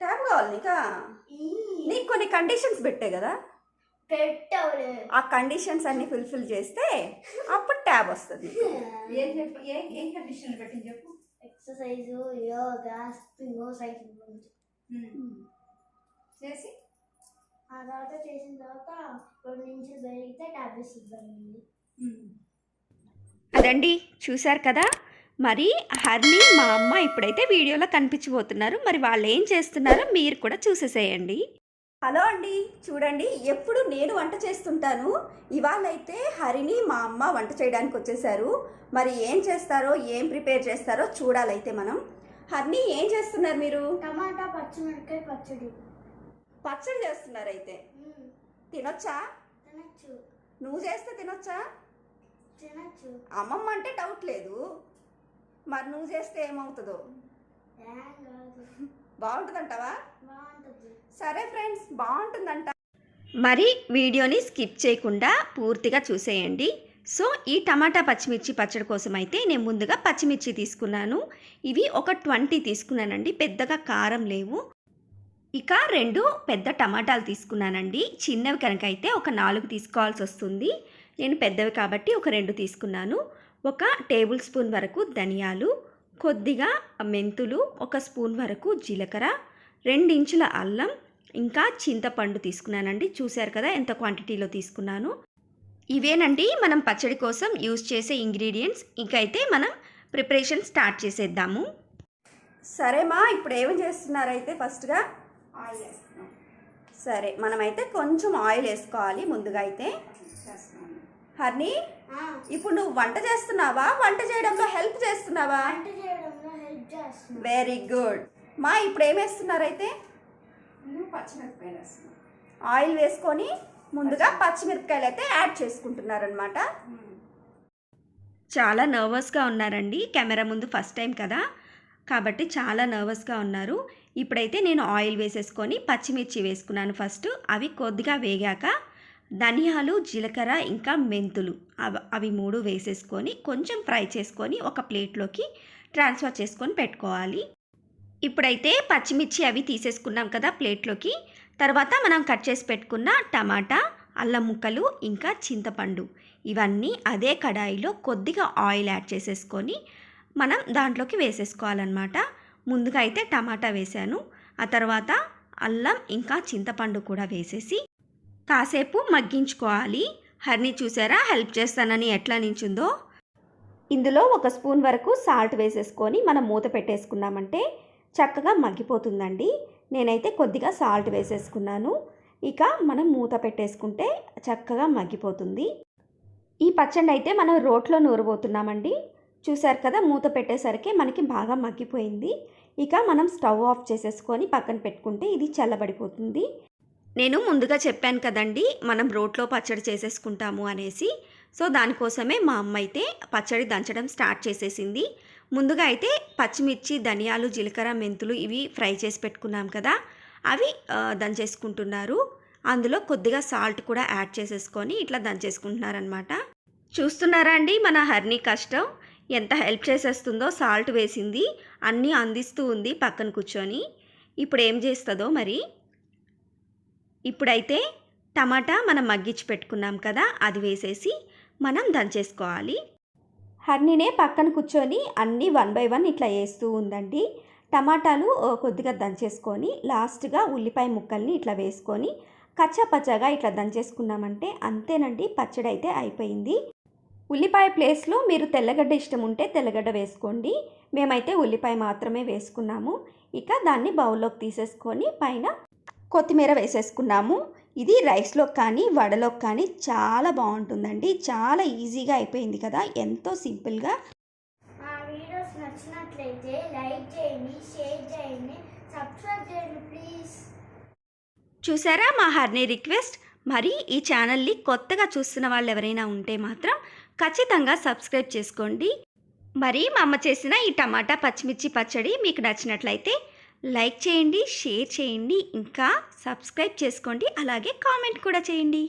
Tab కావాలి నీకు? కొన్ని కండిషన్స్ పెట్టే కదా? ఆ కండిషన్స్ అన్ని ఫుల్ఫిల్ చేస్తే అప్పుడు ట్యాబ్ వస్తుంది ఏం ఏం కండిషన్ చెప్పు? చేసి? ఆ తర్వాత చేసిన తర్వాత కొన్ని నిమిషాలు జరిగితే ట్యాబ్లెట్స్ ఇవ్వండి. అదండి చూశారు కదా? మరి హర్ని మా అమ్మ ఇప్పుడైతే వీడియోలో కనిపించబోతున్నారు. మరి వాళ్ళు ఏం చేస్తున్నారో మీరు కూడా చూసేసేయండి. హలో అండి చూడండి ఎప్పుడు నేను వంట చేస్తుంటాను. ఇవాళ అయితే హరిని మా అమ్మ వంట చేయడానికి వచ్చేసారు. మరి ఏం చేస్తారో ఏం ప్రిపేర్ చేస్తారో చూడాలైతే మనం. హర్ని ఏం చేస్తున్నారు మీరు? టమాటా పచ్చిమిరపకాయ పచ్చడి. పచ్చడి చేస్తున్నారు అయితే. తినొచ్చా? తినచ్చు. నువ్వు చేస్తే తినొచ్చా? తినచ్చు. అమ్మమ్మ అంటే డౌట్ లేదు. మరి నువ్వు చేస్తే ఏమవుతుందో? బాగుంటుందంటావా? బాగుంటుంది. సరే ఫ్రెండ్స్ బాగుంటుందంట. మరి వీడియోని స్కిప్ చేయకుండా పూర్తిగా చూసేయండి. సో ఈ టమాటా పచ్చిమిర్చి పచ్చడి కోసం అయితే నేను ముందుగా పచ్చిమిర్చి తీసుకున్నాను. ఇవి ఒక ట్వంటీ తీసుకున్నానండి. పెద్దగా కారం లేవు. ఇక రెండు పెద్ద టమాటాలు తీసుకున్నానండి. చిన్నవి కనుక అయితే ఒక నాలుగు తీసుకోవాల్సి వస్తుంది. నేను పెద్దవి కాబట్టి ఒక రెండు తీసుకున్నాను. ఒక టేబుల్ స్పూన్ వరకు ధనియాలు కొద్దిగా మెంతులు ఒక స్పూన్ వరకు జీలకర్ర రెండించుల అల్లం ఇంకా చింతపండు తీసుకున్నానండి. చూశారు కదా ఎంత క్వాంటిటీలో తీసుకున్నాను. ఇవేనండి మనం పచ్చడి కోసం యూజ్ చేసే ఇంగ్రీడియంట్స్. ఇంకైతే మనం ప్రిపరేషన్ స్టార్ట్ చేసేద్దాము. సరేమా ఇప్పుడు ఏమి చేస్తున్నారైతే ఫస్ట్గా? ఆయిల్ వేస్తున్నాం. సరే మనమైతే కొంచెం ఆయిల్ వేసుకోవాలి ముందుగా అయితే. హర్ని ఇప్పుడు నువ్వు వంట చేస్తున్నావా? వంట చేయడంలో హెల్ప్ చేస్తున్నావా? వెరీ గుడ్ మా ఇప్పుడు ఏం వేస్తున్నారైతే ఆయిల్ వేసుకొని ముందుగా పచ్చిమిరపకాయలు. అయితే యాడ్ చేసుకుంటున్నారనమాట చాలా నర్వస్గా ఉన్నారండి. కెమెరా ముందు ఫస్ట్ టైం కదా? కాబట్టి చాలా నర్వస్గా ఉన్నారు. ఇప్పుడైతే నేను ఆయిల్ వేసేసుకొని పచ్చిమిర్చి వేసుకున్నాను ఫస్ట్. అవి కొద్దిగా వేగాక ధనియాలు జీలకర్ర ఇంకా మెంతులు. అవి అవి మూడు వేసేసుకొని కొంచెం ఫ్రై చేసుకొని ఒక ప్లేట్లోకి ట్రాన్స్ఫర్ చేసుకొని పెట్టుకోవాలి. ఇప్పుడైతే పచ్చిమిర్చి అవి తీసేసుకున్నాం కదా ప్లేట్లోకి. తర్వాత మనం కట్ చేసి పెట్టుకున్న టమాటా అల్లం ముక్కలు ఇంకా చింతపండు. ఇవన్నీ అదే కడాయిలో కొద్దిగా ఆయిల్ యాడ్ చేసేసుకొని మనం దాంట్లోకి వేసేసుకోవాలన్నమాట. ముందుగా అయితే టమాటా వేసాను ఆ తర్వాత అల్లం ఇంకా చింతపండు కూడా వేసేసి కాసేపు మగ్గించుకోవాలి. హర్ని చూసారా? హెల్ప్ చేస్తానని ఎట్లా నించుందో? ఇందులో ఒక స్పూన్ వరకు సాల్ట్ వేసేసుకొని మనం మూత పెట్టేసుకున్నామంటే చక్కగా మగ్గిపోతుందండి. నేనైతే కొద్దిగా సాల్ట్ వేసేసుకున్నాను. ఇక మనం మూత పెట్టేసుకుంటే చక్కగా మగ్గిపోతుంది. ఈ పచ్చడి అయితే మనం రోట్లో నూరబోతున్నామండి. చూశారు కదా మూత పెట్టేసరికి మనకి బాగా మగ్గిపోయింది. ఇక మనం స్టవ్ ఆఫ్ చేసేసుకొని పక్కన పెట్టుకుంటే ఇది చల్లబడిపోతుంది. నేను ముందుగా చెప్పాను కదండి మనం రోట్లో పచ్చడి చేసేసుకుంటాము అనేసి. సో దానికోసమే మా అమ్మ అయితే పచ్చడి దంచడం స్టార్ట్ చేసేసింది. ముందుగా అయితే పచ్చిమిర్చి ధనియాలు జీలకర్ర మెంతులు ఇవి ఫ్రై చేసి పెట్టుకున్నాం కదా అవి దంచేసుకుంటున్నారు. అందులో కొద్దిగా సాల్ట్ కూడా యాడ్ చేసేసుకొని ఇట్లా దంచేసుకుంటున్నారనమాట చూస్తున్నారా అండి మన హర్ని కష్టం? ఎంత హెల్ప్ చేసేస్తుందో సాల్ట్ వేసింది అన్నీ అందిస్తూ ఉంది పక్కన కూర్చొని. ఇప్పుడు ఏం చేస్తుందో మరి? ఇప్పుడైతే టమాటా మనం మగ్గించి పెట్టుకున్నాం కదా అది వేసేసి మనం దంచేసుకోవాలి. హర్నినే పక్కన కూర్చొని అన్నీ వన్ బై వన్ ఇట్లా వేస్తూ ఉందండి టమాటాలు కొద్దిగా దంచేసుకొని లాస్ట్గా ఉల్లిపాయ ముక్కల్ని ఇట్లా వేసుకొని కచ్చాపచ్చాగా ఇట్లా దంచేసుకున్నామంటే అంతేనండి పచ్చడి అయితే అయిపోయింది. ఉల్లిపాయ ప్లేస్లో మీరు తెల్లగడ్డ ఇష్టం ఉంటే తెల్లగడ్డ వేసుకోండి. మేమైతే ఉల్లిపాయ మాత్రమే వేసుకున్నాము. ఇక దాన్ని బౌల్లోకి తీసేసుకొని పైన కొత్తిమీర వేసేసుకున్నాము. ఇది రైస్లో కానీ వడలో కానీ చాలా బాగుంటుందండి. చాలా ఈజీగా అయిపోయింది కదా. ఎంతో సింపుల్గా. మా వీడియోస్ నచ్చినట్లయితే లైక్ చేయండి షేర్ చేయండి సబ్స్క్రైబ్ చేయండి ప్లీజ్. చూసారా మా హర్నీ రిక్వెస్ట్? మరి ఈ ఛానల్ని కొత్తగా చూస్తున్న వాళ్ళు ఎవరైనా ఉంటే మాత్రం ఖచ్చితంగా సబ్స్క్రైబ్ చేసుకోండి. మరి మా అమ్మ చేసిన ఈ టమాటా పచ్చిమిర్చి పచ్చడి మీకు నచ్చినట్లయితే లైక్ చేయండి షేర్ చేయండి ఇంకా సబ్స్క్రైబ్ చేసుకోండి అలాగే కామెంట్ కూడా చేయండి.